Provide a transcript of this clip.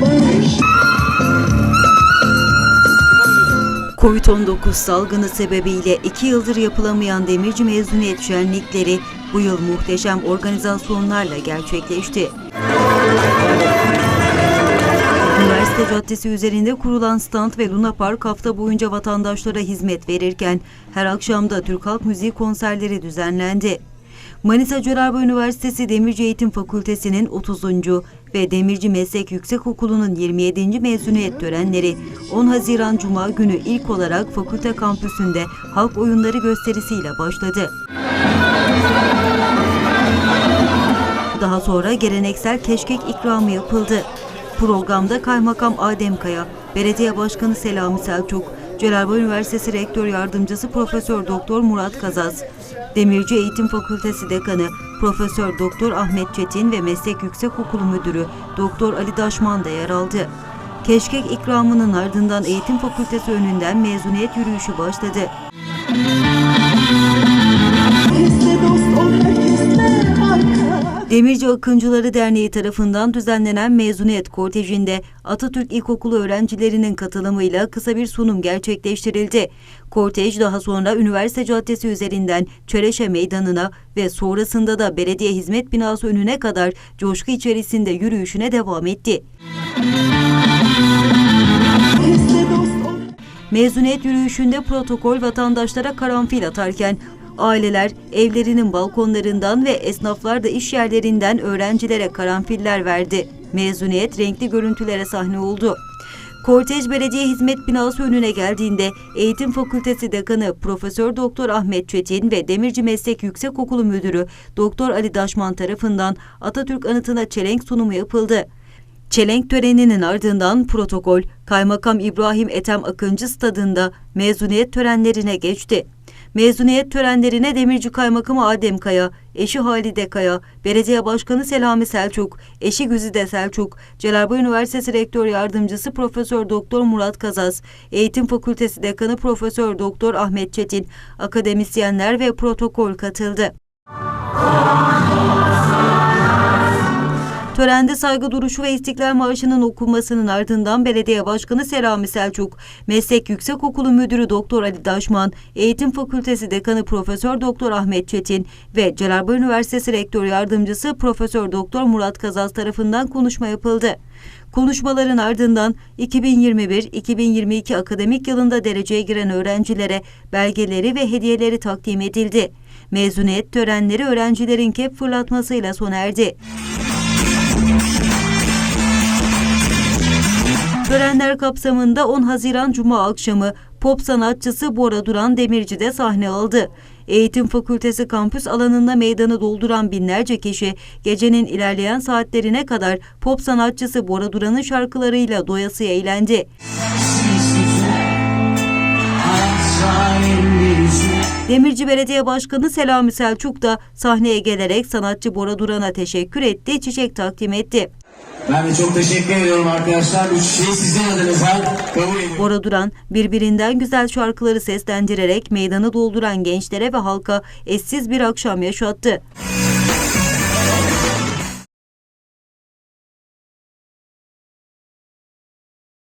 barış Covid-19 salgını sebebiyle iki yıldır yapılamayan demirci mezuniyet şenlikleri bu yıl muhteşem organizasyonlarla gerçekleşti. Üniversite Caddesi üzerinde kurulan stand ve Luna Park hafta boyunca vatandaşlara hizmet verirken her akşam da Türk Halk Müziği konserleri düzenlendi. Manisa Cerrahpaşa Üniversitesi Demirci Eğitim Fakültesi'nin 30. ve Demirci Meslek Yüksekokulu'nun 27. mezuniyet törenleri 10 Haziran Cuma günü ilk olarak fakülte kampüsünde halk oyunları gösterisiyle başladı. Daha sonra geleneksel keşkek ikramı yapıldı. Programda Kaymakam Adem Kaya, Belediye Başkanı Selami Selçuk, Celalbayır Üniversitesi Rektör Yardımcısı Profesör Doktor Murat Kazaz, Demirci Eğitim Fakültesi Dekanı Profesör Doktor Ahmet Çetin ve Meslek Yüksekokulu Müdürü Doktor Ali Daşman da yer aldı. Keşkek ikramının ardından Eğitim Fakültesi önünden mezuniyet yürüyüşü başladı. Herkesle Demirci Akıncıları Derneği tarafından düzenlenen mezuniyet kortejinde Atatürk İlkokulu öğrencilerinin katılımıyla kısa bir sunum gerçekleştirildi. Kortej daha sonra Üniversite Caddesi üzerinden Çereşe Meydanı'na ve sonrasında da Belediye Hizmet Binası önüne kadar coşku içerisinde yürüyüşüne devam etti. Mezuniyet yürüyüşünde protokol vatandaşlara karanfil atarken aileler evlerinin balkonlarından ve esnaflar da iş yerlerinden öğrencilere karanfiller verdi. Mezuniyet renkli görüntülere sahne oldu. Kortej Belediye Hizmet Binası önüne geldiğinde Eğitim Fakültesi Dekanı Profesör Doktor Ahmet Çetin ve Demirci Meslek Yüksekokulu Müdürü Doktor Ali Daşman tarafından Atatürk anıtına çelenk sunumu yapıldı. Çelenk töreninin ardından protokol Kaymakam İbrahim Ethem Akıncı stadında mezuniyet törenlerine geçti. Mezuniyet törenlerine Demirci Kaymakamı Adem Kaya, eşi Halide Kaya, Belediye Başkanı Selami Selçuk, eşi Güzide Selçuk, Celalbayır Üniversitesi Rektör Yardımcısı Profesör Doktor Murat Kazaz, Eğitim Fakültesi Dekanı Profesör Doktor Ahmet Çetin, akademisyenler ve protokol katıldı. Törende saygı duruşu ve İstiklal Marşı'nın okunmasının ardından Belediye Başkanı Selami Selçuk, Meslek Yüksekokulu Müdürü Doktor Ali Daşman, Eğitim Fakültesi Dekanı Profesör Doktor Ahmet Çetin ve Celalbayır Üniversitesi Rektör Yardımcısı Profesör Doktor Murat Kazaz tarafından konuşma yapıldı. Konuşmaların ardından 2021-2022 akademik yılında dereceye giren öğrencilere belgeleri ve hediyeleri takdim edildi. Mezuniyet törenleri öğrencilerin kep fırlatmasıyla sona erdi. Törenler kapsamında 10 Haziran Cuma akşamı pop sanatçısı Bora Duran Demirci'de sahne aldı. Eğitim Fakültesi kampüs alanında meydanı dolduran binlerce kişi gecenin ilerleyen saatlerine kadar pop sanatçısı Bora Duran'ın şarkılarıyla doyasıya eğlendi. Demirci Belediye Başkanı Selami Selçuk da sahneye gelerek sanatçı Bora Duran'a teşekkür etti, çiçek takdim etti. Ben de çok teşekkür ediyorum arkadaşlar. Bu çiçeği sizin adınıza kabul ediyorum. Bora Duran birbirinden güzel şarkıları seslendirerek meydanı dolduran gençlere ve halka eşsiz bir akşam yaşattı.